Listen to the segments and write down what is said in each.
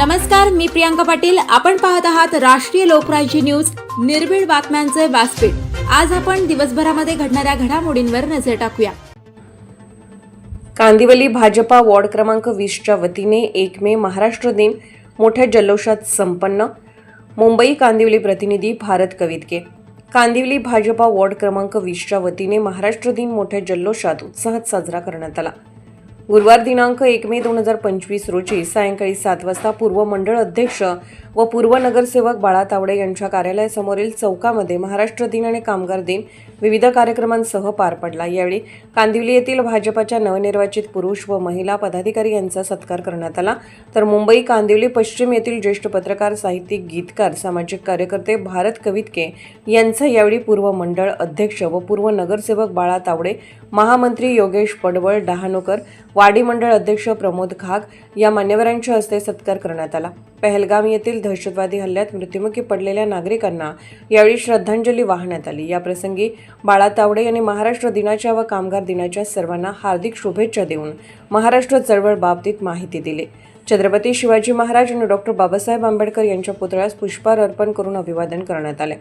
नमस्कार मी प्रियांका पाटील. आपण पाहत आहात राष्ट्रीय लोकराज्य न्यूज. निर्भीड बातम्यांचे व्यासपीठ. आज आपण दिवसभरामध्ये घडणाऱ्या घडामोडींवर नजर टाकूया. कांदिवली भाजपा वॉर्ड क्रमांक वीसच्या वतीने एक मे महाराष्ट्र दिन मोठ्या जल्लोषात संपन्न. मुंबई कांदिवली प्रतिनिधी भारत कवितके. कांदिवली भाजपा वॉर्ड क्रमांक वीसच्या वतीने महाराष्ट्र दिन मोठ्या जल्लोषात उत्साहात साजरा करण्यात आला. गुरुवार दिनांक एक मे दोन हजार पंचवीस रोजी सायंकाळी सात वाजता पूर्व मंडळ अध्यक्ष व पूर्व नगरसेवक बाळा तावडे यांच्या कार्यालयासमोरील चौकामध्ये महाराष्ट्र दिन आणि कामगार दिन विविध कार्यक्रमांसह पार पडला. यावेळी कांदिवली येथील भाजपाच्या नवनिर्वाचित पुरुष व महिला पदाधिकारी यांचा सत्कार करण्यात आला. तर मुंबई कांदिवली पश्चिम येथील ज्येष्ठ पत्रकार साहित्यिक गीतकार सामाजिक कार्यकर्ते भारत कवितके यांचा यावेळी पूर्व मंडळ अध्यक्ष व पूर्व नगरसेवक बाळा तावडे महामंत्री योगेश पडवळ डहाणूकर वाडी मंडळ अध्यक्ष प्रमोद खाग या मान्यवरांच्या हस्ते सत्कार करण्यात आला. पहलगाम येथील दहशतवादी हल्ल्यात मृत्युमुखी पडलेल्या नागरिकांना यावेळी श्रद्धांजली वाहण्यात आली. या प्रसंगी बाळा तावडे यांनी महाराष्ट्र दिनाच्या व कामगार दिनाच्या सर्वांना हार्दिक शुभेच्छा देऊन महाराष्ट्र चळवळ बाबतीत माहिती दिली. छत्रपती शिवाजी महाराज आणि डॉक्टर बाबासाहेब आंबेडकर यांच्या पुतळ्यास पुष्पहार अर्पण करून अभिवादन करण्यात आले.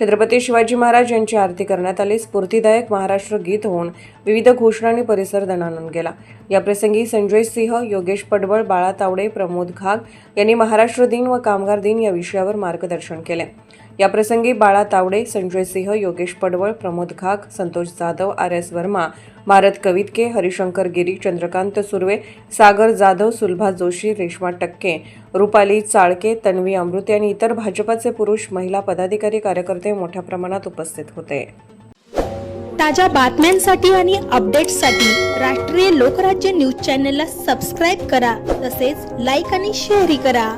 छत्रपती शिवाजी महाराज यांची आरती करण्यात आली. स्फूर्तीदायक महाराष्ट्र गीत होऊन विविध घोषणांनी परिसर दणानून गेला. याप्रसंगी संजय सिंह योगेश पडवळ बाळा तावडे प्रमोद घाग यांनी महाराष्ट्र दिन व कामगार दिन या विषयावर मार्गदर्शन केले. याप्रसंगी बाळा तावडे संजय सिंह योगेश पडवळ प्रमोद घाक संतोष जाधव आर एस वर्मा भारत कवितके हरिशंकर गिरी चंद्रकांत सुर्वे सागर जाधव सुलभा जोशी रेश्मा टक्के रुपाली चाळके तन्वी अमृते आणि इतर भाजपाचे पुरुष महिला पदाधिकारी कार्यकर्ते मोठ्या प्रमाणात उपस्थित होते. ताज्या बातम्यांसाठी आणि अपडेट्ससाठी राष्ट्रीय लोकराज्य न्यूज चॅनलला सबस्क्राईब करा तसेच लाईक आणि शेअरही करा.